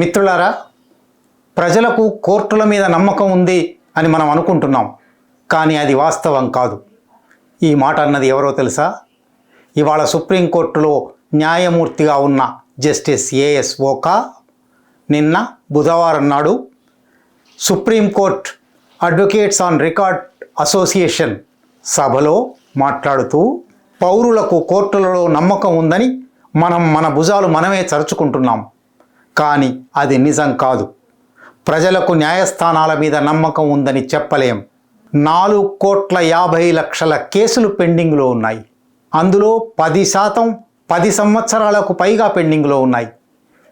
మిత్రులారా ప్రజలకు కోర్టుల మీద నమ్మకం ఉంది అని మనం అనుకుంటున్నాం కానీ అది వాస్తవం కాదు. ఈ మాట అన్నది ఎవరో తెలుసా? ఇవాళ సుప్రీంకోర్టులో న్యాయమూర్తిగా ఉన్న జస్టిస్ ఏఎస్ ఓకా నిన్న బుధవారం నాడు supreme court advocates on record association సభలో మాట్లాడుతూ పౌరులకు కోర్టులలో నమ్మకం ఉందని మనం మన భుజాలు మనమే చరుచుకుంటున్నాం. కానీ అది నిజం కాదు. ప్రజలకు న్యాయస్థానాల మీద నమ్మకం ఉందని చెప్పలేం. నాలుగు కోట్ల యాభై లక్షల కేసులు పెండింగ్లో ఉన్నాయి. అందులో పది శాతం పది సంవత్సరాలకు పైగా పెండింగ్లో ఉన్నాయి.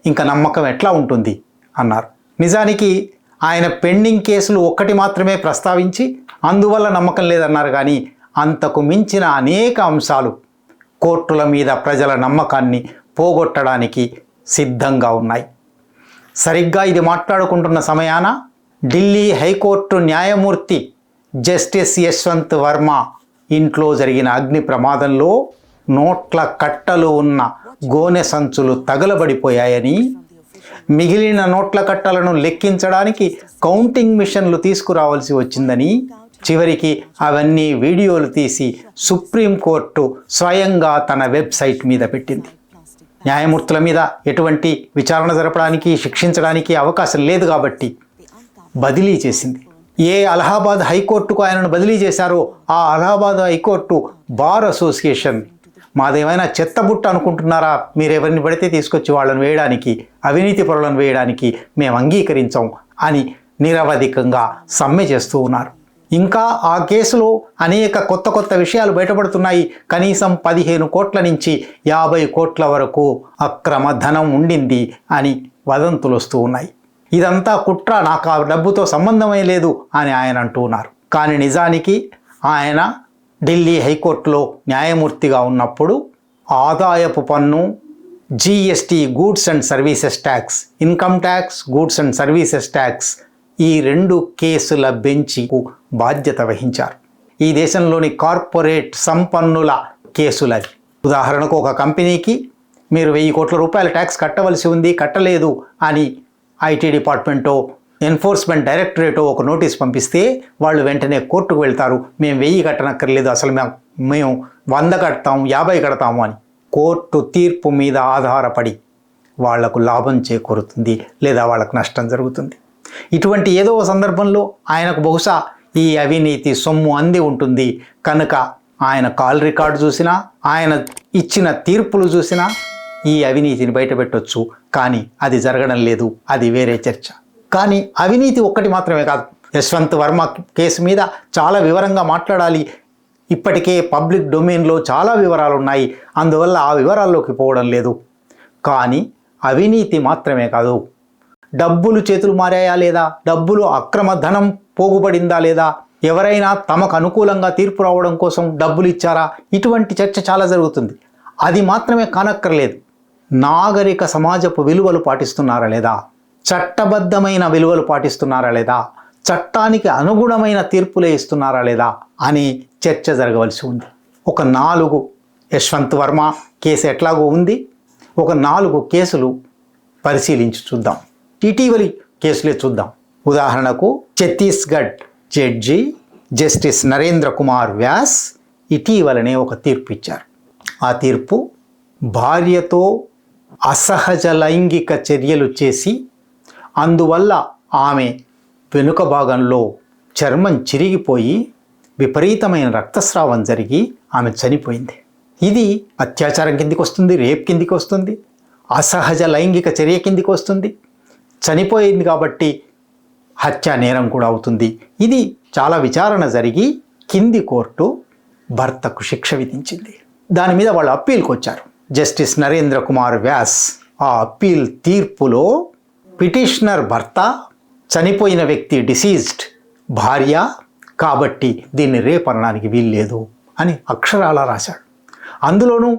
ఇంకా నమ్మకం ఎట్లా ఉంటుంది? అన్నారు. నిజానికి ఆయన పెండింగ్ కేసులు ఒక్కటి మాత్రమే ప్రస్తావించి అందువల్ల నమ్మకం లేదన్నారు కానీ అంతకు మించిన అనేక అంశాలు కోర్టుల మీద ప్రజల నమ్మకాన్ని పోగొట్టడానికి సిద్ధంగా ఉన్నాయి. సరిగ్గా ఇది మాట్లాడుకుంటున్న సమయాన ఢిల్లీ హైకోర్టు న్యాయమూర్తి జస్టిస్ యశ్వంత్ వర్మ ఇంట్లో జరిగిన అగ్ని ప్రమాదంలో నోట్ల కట్టలు ఉన్న గోనె సంచులు తగలబడిపోయాయని మిగిలిన నోట్ల కట్టలను లెక్కించడానికి కౌంటింగ్ మిషన్లు తీసుకురావాల్సి వచ్చిందని చివరికి అవన్నీ వీడియోలు తీసి సుప్రీంకోర్టు స్వయంగా తన వెబ్సైట్ మీద పెట్టింది. న్యాయమూర్తుల మీద ఎటువంటి విచారణ జరపడానికి శిక్షించడానికి అవకాశం లేదు కాబట్టి బదిలీ చేసింది. ఏ అలహాబాద్ హైకోర్టుకు ఆయనను బదిలీ చేశారో ఆ Allahabad high court bar association. మాదేమైనా చెత్తబుట్ట అనుకుంటున్నారా? మీరు ఎవరిని పడితే తీసుకొచ్చి వాళ్ళని వేయడానికి అవినీతి పరులను వేయడానికి మేము అంగీకరించాం అని నిరవధికంగా సమ్మె చేస్తూ ఉన్నారు. ఇంకా ఆ కేసులో అనేక కొత్త కొత్త విషయాలు బయటపడుతున్నాయి. కనీసం పదిహేను కోట్ల నుంచి యాభై కోట్ల వరకు అక్రమ ధనం ఉండింది అని వదంతులు వస్తూ ఉన్నాయి. ఇదంతా కుట్ర నాకు ఆ డబ్బుతో సంబంధమే లేదు అని ఆయన అంటూ ఉన్నారు. కానీ నిజానికి ఆయన ఢిల్లీ హైకోర్టులో న్యాయమూర్తిగా ఉన్నప్పుడు ఆదాయపు పన్ను GST goods and services tax income tax goods and services tax ఈ రెండు కేసుల బెంచికు బాధ్యత వహించారు. ఈ దేశంలోని కార్పొరేట్ సంపన్నుల కేసులవి ఉదాహరణకు ఒక కంపెనీకి మీరు వెయ్యి కోట్ల రూపాయల ట్యాక్స్ కట్టవలసి ఉంది కట్టలేదు అని ఐటీ డిపార్ట్మెంటో ఎన్ఫోర్స్మెంట్ డైరెక్టరేటో ఒక నోటీస్ పంపిస్తే వాళ్ళు వెంటనే కోర్టుకు వెళ్తారు. మేము వెయ్యి కట్టనక్కర్లేదు అసలు మేము మేము వంద కడతాం యాభై కడతాము అని కోర్టు తీర్పు మీద ఆధారపడి వాళ్ళకు లాభం చేకూరుతుంది లేదా వాళ్ళకు నష్టం జరుగుతుంది. ఇటువంటి ఏదో ఒక సందర్భంలో ఆయనకు బహుశా ఈ అవినీతి సొమ్ము అంది ఉంటుంది. కనుక ఆయన కాల్ రికార్డు చూసినా ఆయన ఇచ్చిన తీర్పులు చూసినా ఈ అవినీతిని బయటపెట్టొచ్చు. కానీ అది జరగడం లేదు. అది వేరే చర్చ. కానీ అవినీతి ఒక్కటి మాత్రమే కాదు. యశ్వంత్ వర్మ కేసు మీద చాలా వివరంగా మాట్లాడాలి. ఇప్పటికే పబ్లిక్ డొమైన్లో చాలా వివరాలు ఉన్నాయి అందువల్ల ఆ వివరాల్లోకి పోవడం లేదు. కానీ అవినీతి మాత్రమే కాదు. డబ్బులు చేతులు మారాయా లేదా? డబ్బులు అక్రమ ధనం పోగుపడిందా లేదా? ఎవరైనా తమకు అనుకూలంగా తీర్పు రావడం కోసం డబ్బులు ఇచ్చారా? ఇటువంటి చర్చ చాలా జరుగుతుంది. అది మాత్రమే కానక్కర్లేదు. నాగరిక సమాజపు విలువలు పాటిస్తున్నారా లేదా? చట్టబద్ధమైన విలువలు పాటిస్తున్నారా లేదా? చట్టానికి అనుగుణమైన తీర్పులే ఇస్తున్నారా లేదా అని చర్చ జరగవలసి ఉంది. ఒక నాలుగు యశ్వంత్ వర్మ కేసు ఎట్లాగో ఉంది. ఒక నాలుగు కేసులు పరిశీలించి చూద్దాం. ఇటీవలి కేసులే చూద్దాం. ఉదాహరణకు ఛత్తీస్గఢ్ జడ్జి జస్టిస్ నరేంద్ర కుమార్ వ్యాస్ ఇటీవలనే ఒక తీర్పు ఇచ్చారు. ఆ తీర్పు భార్యతో అసహజ లైంగిక చర్యలు చేసి అందువల్ల ఆమె వెనుక భాగంలో చర్మం చిరిగిపోయి విపరీతమైన రక్తస్రావం జరిగి ఆమె చనిపోయింది. ఇది అత్యాచారం కిందికి వస్తుంది రేప్ కిందికి వస్తుంది అసహజ లైంగిక చర్య కిందికి వస్తుంది చనిపోయింది కాబట్టి హత్యా నేరం కూడా అవుతుంది. ఇది చాలా విచారణ జరిగి కింది కోర్టు భర్తకు శిక్ష విధించింది. దాని మీద వాళ్ళు అప్పీల్కి వచ్చారు. జస్టిస్ నరేంద్ర కుమార్ వ్యాస్ ఆ అప్పీల్ తీర్పులో పిటిషనర్ భర్త చనిపోయిన వ్యక్తి డిసీజ్డ్ భార్య కాబట్టి దీన్ని రేపనడానికి వీల్లేదు అని అక్షరాలా రాశాడు. అందులోనూ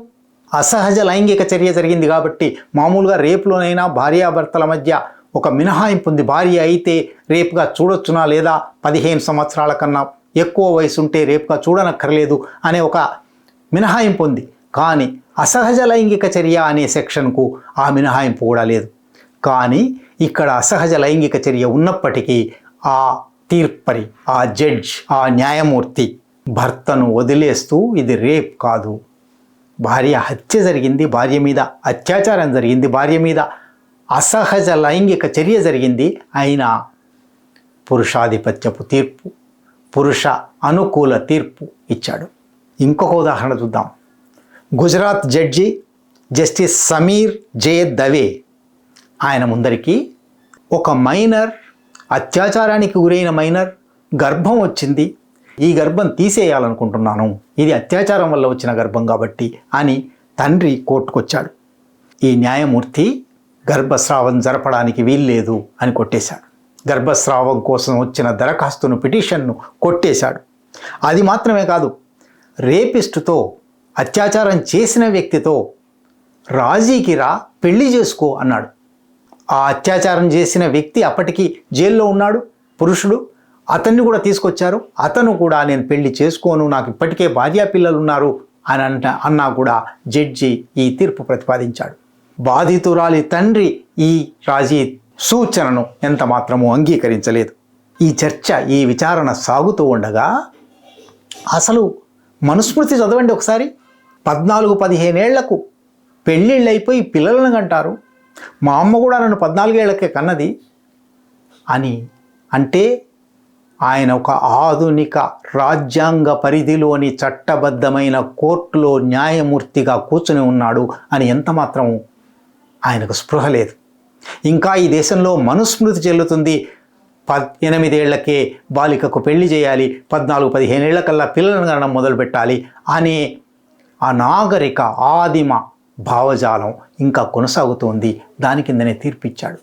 అసహజ లైంగిక చర్య జరిగింది కాబట్టి మామూలుగా రేపులోనైనా భార్యాభర్తల మధ్య ఒక మినహాయింపు ఉంది. భార్య అయితే రేపుగా చూడొచ్చునా లేదా? పదిహేను సంవత్సరాల కన్నా ఎక్కువ వయసు ఉంటే రేపుగా చూడనక్కర్లేదు అనే ఒక మినహాయింపు ఉంది. కానీ అసహజ లైంగిక చర్య అనే సెక్షన్కు ఆ మినహాయింపు కూడా లేదు. కానీ ఇక్కడ అసహజ లైంగిక చర్య ఉన్నప్పటికీ ఆ తీర్పరి ఆ జడ్జ్ ఆ న్యాయమూర్తి భర్తను వదిలేస్తూ ఇది రేప్ కాదు. భార్య హత్య జరిగింది భార్య మీద అత్యాచారం జరిగింది భార్య మీద అసహజ లైంగిక చర్య జరిగింది. అయినా పురుషాధిపత్యపు తీర్పు పురుష అనుకూల తీర్పు ఇచ్చాడు. ఇంకొక ఉదాహరణ చూద్దాం. Gujarat judge justice Sameer J Dave ఆయన ముందరికి ఒక మైనర్ అత్యాచారానికి గురైన మైనర్ గర్భం వచ్చింది. ఈ గర్భం తీసేయాలనుకుంటున్నాను. ఇది అత్యాచారం వల్ల వచ్చిన గర్భం కాబట్టి అని తండ్రి కోర్టుకొచ్చాడు. ఈ న్యాయమూర్తి గర్భస్రావం జరపడానికి వీల్లేదు అని కొట్టేశాడు. గర్భస్రావం కోసం వచ్చిన దరఖాస్తును పిటిషన్ను కొట్టేశాడు. అది మాత్రమే కాదు రేపిస్టుతో అత్యాచారం చేసిన వ్యక్తితో రాజీకి రా పెళ్ళి చేసుకో అన్నాడు. ఆ అత్యాచారం చేసిన వ్యక్తి అప్పటికి జైల్లో ఉన్నాడు పురుషుడు. అతన్ని కూడా తీసుకొచ్చారు. అతను కూడా నేను పెళ్ళి చేసుకోను నాకు ఇప్పటికే భార్యా పిల్లలు ఉన్నారు అని అంట అన్నా కూడా జడ్జి ఈ తీర్పు ప్రతిపాదించాడు. బాధితురాలి తండ్రి ఈ రాజీ సూచనను ఎంతమాత్రము అంగీకరించలేదు. ఈ చర్చ ఈ విచారణ సాగుతూ ఉండగా అసలు మనుస్మృతి చదవండి ఒకసారి. పద్నాలుగు పదిహేనేళ్ళకు పెళ్ళిళ్ళైపోయి పిల్లలను కంటారు. మా అమ్మ కూడా నన్ను పద్నాలుగేళ్ళకే కన్నది అని అంటే ఆయన ఒక ఆధునిక రాజ్యాంగ పరిధిలోని చట్టబద్ధమైన కోర్టులో న్యాయమూర్తిగా కూర్చుని ఉన్నాడు అని ఎంత మాత్రం ఆయనకు స్పృహ లేదు. ఇంకా ఈ దేశంలో మనుస్మృతి చెల్లుతుంది. ప ఎనిమిదేళ్ళకే బాలికకు పెళ్ళి చేయాలి. పద్నాలుగు పదిహేనేళ్ళకల్లా పిల్లలను కనడం మొదలు పెట్టాలి అనే ఆ నాగరిక ఆదిమ భావజాలం ఇంకా కొనసాగుతోంది. దాని కిందనే తీర్పిచ్చాడు.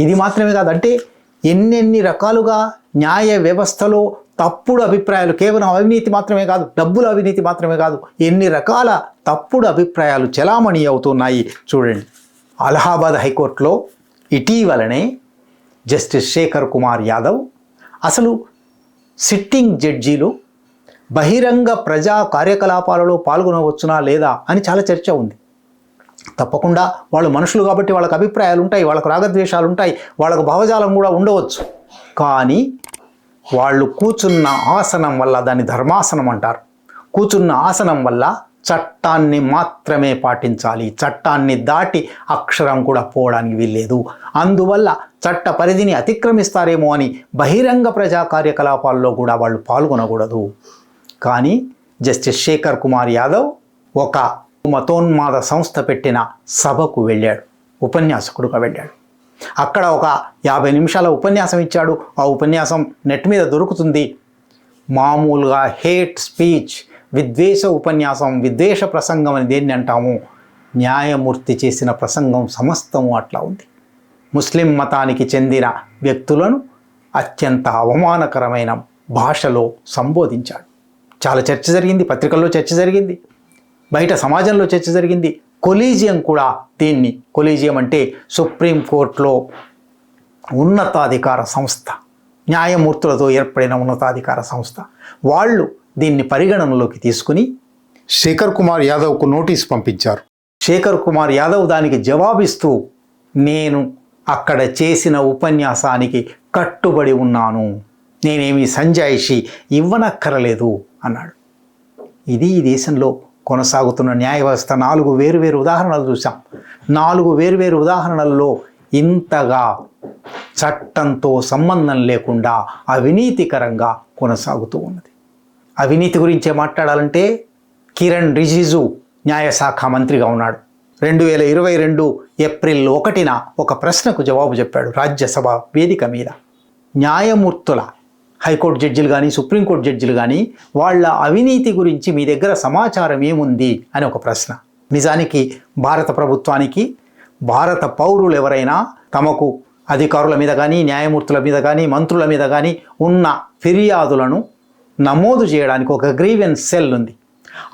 ఇది మాత్రమే కాదంటే ఎన్నెన్ని రకాలుగా న్యాయ వ్యవస్థలో తప్పుడు అభిప్రాయాలు కేవలం అవినీతి మాత్రమే కాదు డబ్బుల అవినీతి మాత్రమే కాదు ఎన్ని రకాల తప్పుడు అభిప్రాయాలు చెలామణి అవుతున్నాయి చూడండి. అలహాబాద్ హైకోర్టులో ఇటీవలనే జస్టిస్ శేఖర్ కుమార్ యాదవ్ అసలు సిట్టింగ్ జడ్జీలు బహిరంగ ప్రజా కార్యకలాపాలలో పాల్గొనవచ్చునా లేదా అని చాలా చర్చ ఉంది. తప్పకుండా వాళ్ళు మనుషులు కాబట్టి వాళ్ళకి అభిప్రాయాలు ఉంటాయి వాళ్ళకు రాగద్వేషాలు ఉంటాయి వాళ్ళకు భావజాలం కూడా ఉండవచ్చు. కానీ వాళ్ళు కూర్చున్న ఆసనం వల్ల దాన్ని ధర్మాసనం అంటారు. కూర్చున్న ఆసనం వల్ల చట్టాన్ని మాత్రమే పాటించాలి. చట్టాన్ని దాటి అక్షరం కూడా పోవడానికి వీల్లేదు. అందువల్ల చట్ట పరిధిని అతిక్రమిస్తారేమో అని బహిరంగ ప్రజా కార్యకలాపాల్లో కూడా వాళ్ళు పాల్గొనకూడదు. కానీ జస్టిస్ శేఖర్ కుమార్ యాదవ్ ఒక మతోన్మాద సంస్థ పెట్టిన సభకు వెళ్ళాడు. ఉపన్యాసకుడుగా వెళ్ళాడు. అక్కడ ఒక యాభై నిమిషాల ఉపన్యాసం ఇచ్చాడు. ఆ ఉపన్యాసం నెట్ మీద దొరుకుతుంది. మామూలుగా హేట్ స్పీచ్ విద్వేష ఉపన్యాసం విద్వేష ప్రసంగం అని దేన్ని అంటాము? న్యాయమూర్తి చేసిన ప్రసంగం సమస్తము అట్లా ఉంది. ముస్లిం మతానికి చెందిన వ్యక్తులను అత్యంత అవమానకరమైన భాషలో సంబోధించాడు. చాలా చర్చ జరిగింది పత్రికల్లో చర్చ జరిగింది. బయట సమాజంలో చర్చ జరిగింది. కొలీజియం కూడా దీన్ని కొలీజియం అంటే సుప్రీంకోర్టులో ఉన్నతాధికార సంస్థ న్యాయమూర్తులతో ఏర్పడిన ఉన్నతాధికార సంస్థ. వాళ్ళు దీన్ని పరిగణనలోకి తీసుకుని శేఖర్ కుమార్ యాదవ్కు నోటీస్ పంపించారు. శేఖర్ కుమార్ యాదవ్ దానికి జవాబిస్తూ నేను అక్కడ చేసిన ఉపన్యాసానికి కట్టుబడి ఉన్నాను. నేనేమి సంజాయిషి ఇవ్వనక్కరలేదు అన్నాడు. ఇది ఈ దేశంలో కొనసాగుతున్న న్యాయ వ్యవస్థ నాలుగు వేరువేరు ఉదాహరణలు చూసాం నాలుగు వేరువేరు ఉదాహరణల్లో ఇంతగా చట్టంతో సంబంధం లేకుండా అవినీతికరంగా కొనసాగుతూ ఉన్నది. అవినీతి గురించే మాట్లాడాలంటే కిరణ్ రిజిజు న్యాయశాఖ మంత్రిగా ఉన్నాడు. రెండు వేల ఇరవై రెండు ఏప్రిల్ ఒకటిన ఒక ప్రశ్నకు జవాబు చెప్పాడు రాజ్యసభ వేదిక మీద. న్యాయమూర్తుల హైకోర్టు జడ్జిలు కానీ సుప్రీంకోర్టు జడ్జిలు కానీ వాళ్ళ అవినీతి గురించి మీ దగ్గర సమాచారం ఏముంది అని ఒక ప్రశ్న. నిజానికి భారత ప్రభుత్వానికి భారత పౌరులు ఎవరైనా తమకు అధికారుల మీద కానీ న్యాయమూర్తుల మీద కానీ మంత్రుల మీద కానీ ఉన్న ఫిర్యాదులను నమోదు చేయడానికి ఒక గ్రీవెన్స్ సెల్ ఉంది.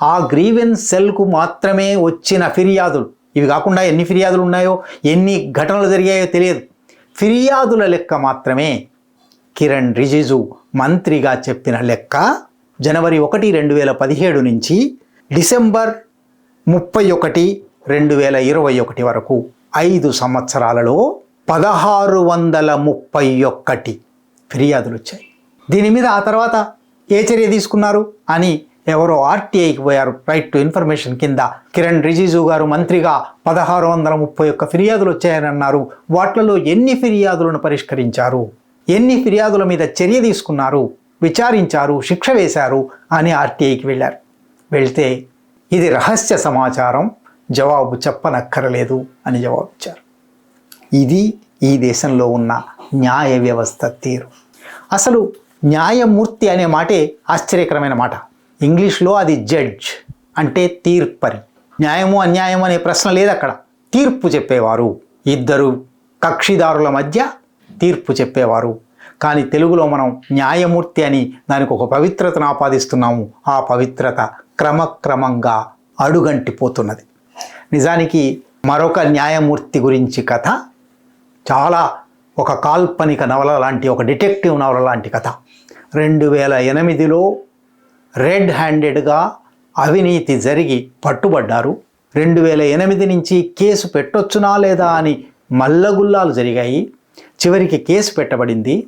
ఆ గ్రీవెన్స్ సెల్కు మాత్రమే వచ్చిన ఫిర్యాదులు ఇవి కాకుండా ఎన్ని ఫిర్యాదులు ఉన్నాయో ఎన్ని ఘటనలు జరిగాయో తెలియదు. ఫిర్యాదుల లెక్క మాత్రమే కిరణ్ రిజిజు మంత్రిగా చెప్పిన లెక్క జనవరి ఒకటి రెండు వేల పదిహేడు నుంచి డిసెంబర్ ముప్పై ఒకటి రెండు వేల ఇరవై ఒకటి వరకు ఐదు సంవత్సరాలలో పదహారు వందల ముప్పై ఒక్కటి ఫిర్యాదులు వచ్చాయి. దీని మీద ఆ తర్వాత ఏ చర్య తీసుకున్నారు అని ఎవరో ఆర్టీఐకి పోయారు. రైట్ టు ఇన్ఫర్మేషన్ కింద కిరణ్ రిజిజు గారు మంత్రిగా పదహారు వందల ముప్పై ఒక్క ఫిర్యాదులు వచ్చాయని అన్నారు. వాటిలలో ఎన్ని ఫిర్యాదులను పరిష్కరించారు? ఎన్ని ఫిర్యాదుల మీద చర్య తీసుకున్నారు విచారించారు శిక్ష వేశారు అని ఆర్టీఐకి వెళ్ళారు. వెళ్తే ఇది రహస్య సమాచారం జవాబు చెప్పనక్కరలేదు అని జవాబు ఇచ్చారు ఇది ఈ దేశంలో ఉన్న న్యాయ వ్యవస్థ తీరు. అసలు న్యాయమూర్తి అనే మాటే ఆశ్చర్యకరమైన మాట. ఇంగ్లీష్లో అది జడ్జ్ అంటే తీర్పరి. న్యాయము అన్యాయం అనే ప్రశ్న లేదు అక్కడ తీర్పు చెప్పేవారు. ఇద్దరు కక్షిదారుల మధ్య తీర్పు చెప్పేవారు. కానీ తెలుగులో మనం న్యాయమూర్తి అని దానికి ఒక పవిత్రతను ఆపాదిస్తున్నాము. ఆ పవిత్రత క్రమక్రమంగా అడుగంటిపోతున్నది. నిజానికి మరొక న్యాయమూర్తి గురించి కథ చాలా ఒక కాల్పనిక నవల లాంటి ఒక డిటెక్టివ్ నవల లాంటి కథ. రెండు వేల ఎనిమిదిలో రెడ్ హ్యాండెడ్గా అవినీతి జరిగి పట్టుబడ్డారు. రెండు వేల ఎనిమిది నుంచి కేసు పెట్టొచ్చునా లేదా అని మల్లగుల్లాలు జరిగాయి. చివరికి కేసు పెట్టబడింది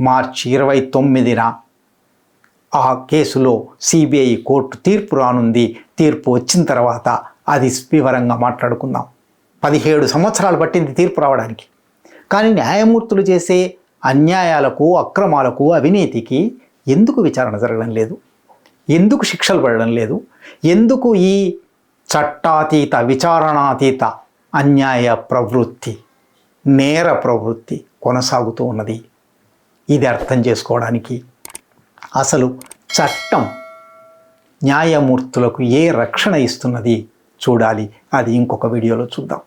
మార్చి ఇరవై తొమ్మిదిన. ఆ కేసులో సిబిఐ కోర్టు తీర్పు రానుంది. తీర్పు వచ్చిన తర్వాత అది వివరంగా మాట్లాడుకుందాం. పదిహేడు సంవత్సరాలు పట్టింది తీర్పు రావడానికి. కానీ న్యాయమూర్తులు చేసే అన్యాయాలకు అక్రమాలకు అవినీతికి ఎందుకు విచారణ జరగడం లేదు? ఎందుకు శిక్షలు పడడం లేదు? ఎందుకు ఈ చట్టాతీత విచారణాతీత అన్యాయ ప్రవృత్తి? నేర ప్రవృత్తి కొనసాగుతూ ఉన్నది. ఇది అర్థం చేసుకోవడానికి అసలు చట్టం న్యాయమూర్తులకు ఏ రక్షణ ఇస్తున్నది చూడాలి. అది ఇంకొక వీడియోలో చూద్దాం.